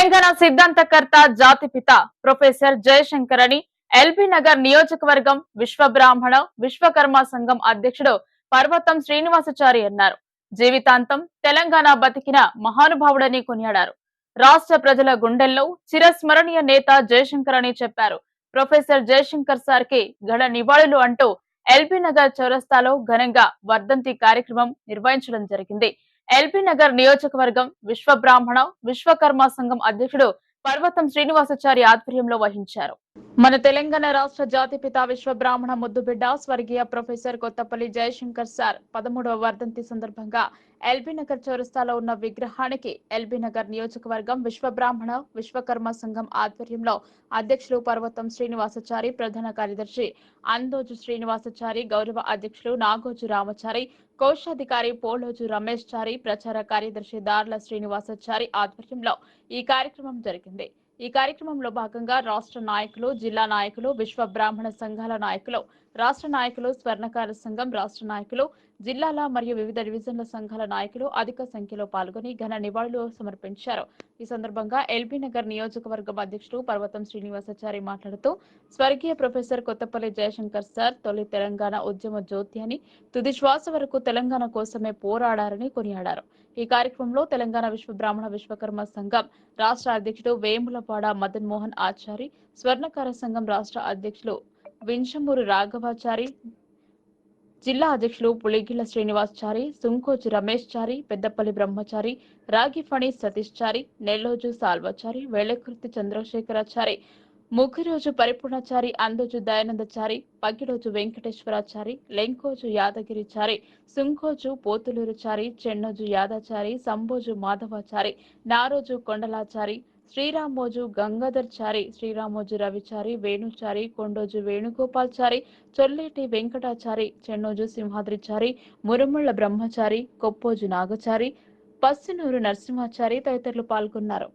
తెలంగాణ సిద్ధాంతకర్త జాతిపిత ప్రొఫెసర్ జయశంకర్ అని ఎల్బీ నగర్ నియోజకవర్గం విశ్వబ్రాహ్మణ విశ్వకర్మ సంఘం అధ్యక్షుడు పర్వతం శ్రీనివాసచారి అన్నారు. జీవితాంతం తెలంగాణ బతికిన మహానుభావుడని కొనియాడారు. రాష్ట్ర ప్రజల గుండెల్లో చిరస్మరణీయ నేత జయశంకర్ అని చెప్పారు. ప్రొఫెసర్ జయశంకర్ సార్కి ఘన నివాళులు అంటూ ఎల్బీ నగర్ చౌరస్తాలో ఘనంగా వర్ధంతి కార్యక్రమం నిర్వహించడం జరిగింది. ఎల్బీ నగర్ నియోజకవర్గం విశ్వబ్రాహ్మణ విశ్వకర్మ సంఘం అధ్యక్షుడు పర్వతం శ్రీనివాసాచారి ఆధ్వర్యంలో వహించారు. మన తెలంగాణ రాష్ట్ర జాతిపిత విశ్వబ్రాహ్మణ ముద్దుబిడ్డ స్వర్గీయ ప్రొఫెసర్ కొత్తపల్లి జయశంకర్ సార్ పదమూడవ వర్ధంతి సందర్భంగా ఎల్బీ నగర్ చౌరస్తాలో ఉన్న విగ్రహానికి ఎల్బీ నగర్ నియోజకవర్గం విశ్వబ్రాహ్మణ విశ్వకర్మ సంఘం ఆధ్వర్యంలో అధ్యక్షులు పర్వతం శ్రీనివాసాచారి ప్రధాన కార్యదర్శి అందోజు శ్రీనివాసాచారి గౌరవ అధ్యక్షులు నాగోజు రామచారి కోశాధికారి పోలోజు రమేష్ చారి ప్రచార కార్యదర్శి దార్ల శ్రీనివాసాచారి ఆధ్వర్యంలో ఈ కార్యక్రమం జరిగింది. ఈ కార్యక్రమంలో భాగంగా రాష్ట్ర నాయకులు జిల్లా నాయకులు విశ్వ బ్రాహ్మణ సంఘాల నాయకులు రాష్ట్ర నాయకులు స్వర్ణకార సంఘం రాష్ట్ర నాయకులు జిల్లాల మరియు వివిధ డివిజన్ల సంఘాల నాయకులు అధిక సంఖ్యలో పాల్గొని ఘన నివాళులు సమర్పించారు. ఈ సందర్భంగా ఎల్బీ నగర్ నియోజకవర్గం అధ్యక్షుడు పర్వతం శ్రీనివాసాచారి మాట్లాడుతూ స్వర్గీయ ప్రొఫెసర్ కొత్తపల్లి జయశంకర్ సార్ తొలి తెలంగాణ ఉద్యమ జ్యోతి అని తుది శ్వాస వరకు తెలంగాణ కోసమే పోరాడారని కొనియాడారు. ఈ కార్యక్రమంలో తెలంగాణ విశ్వ బ్రాహ్మణ విశ్వకర్మ సంఘం రాష్ట్ర అధ్యక్షుడు వేములపాడ మదన్ మోహన్ ఆచారి స్వర్ణకార సంఘం రాష్ట్ర అధ్యక్షులు వింశమూరు రాఘవాచారి జిల్లా అధ్యక్షులు పులిగిళ్ళ శ్రీనివాస్ చారి సుంకోజు రమేష్ చారి పెద్దపల్లి బ్రహ్మచారి రాగిఫణి సతీష్ చారి నెల్లోజు సాల్వచారి వేళకృతి చంద్రశేఖరాచారి ముగ్గురోజు పరిపూర్ణచారి అందోజు దయానందచారి పగ్గిరోజు వెంకటేశ్వరాచారి లెంకోజు యాదగిరిచారి సుంకోజు పోతులూరుచారి చెన్నోజు యాదాచారి సంబోజు మాధవాచారి నారోజు కొండలాచారి శ్రీరామోజు గంగాధర్చారి శ్రీరామోజు రవిచారి వేణుచారి కొండోజు వేణుగోపాల్చారి చొల్లేటి వెంకటాచారి చెన్నోజు సింహాద్రిచారి మురుముళ్ళ బ్రహ్మచారి కొప్పోజు నాగచారి పస్సినూరు నరసింహాచారి తదితరులు పాల్గొన్నారు.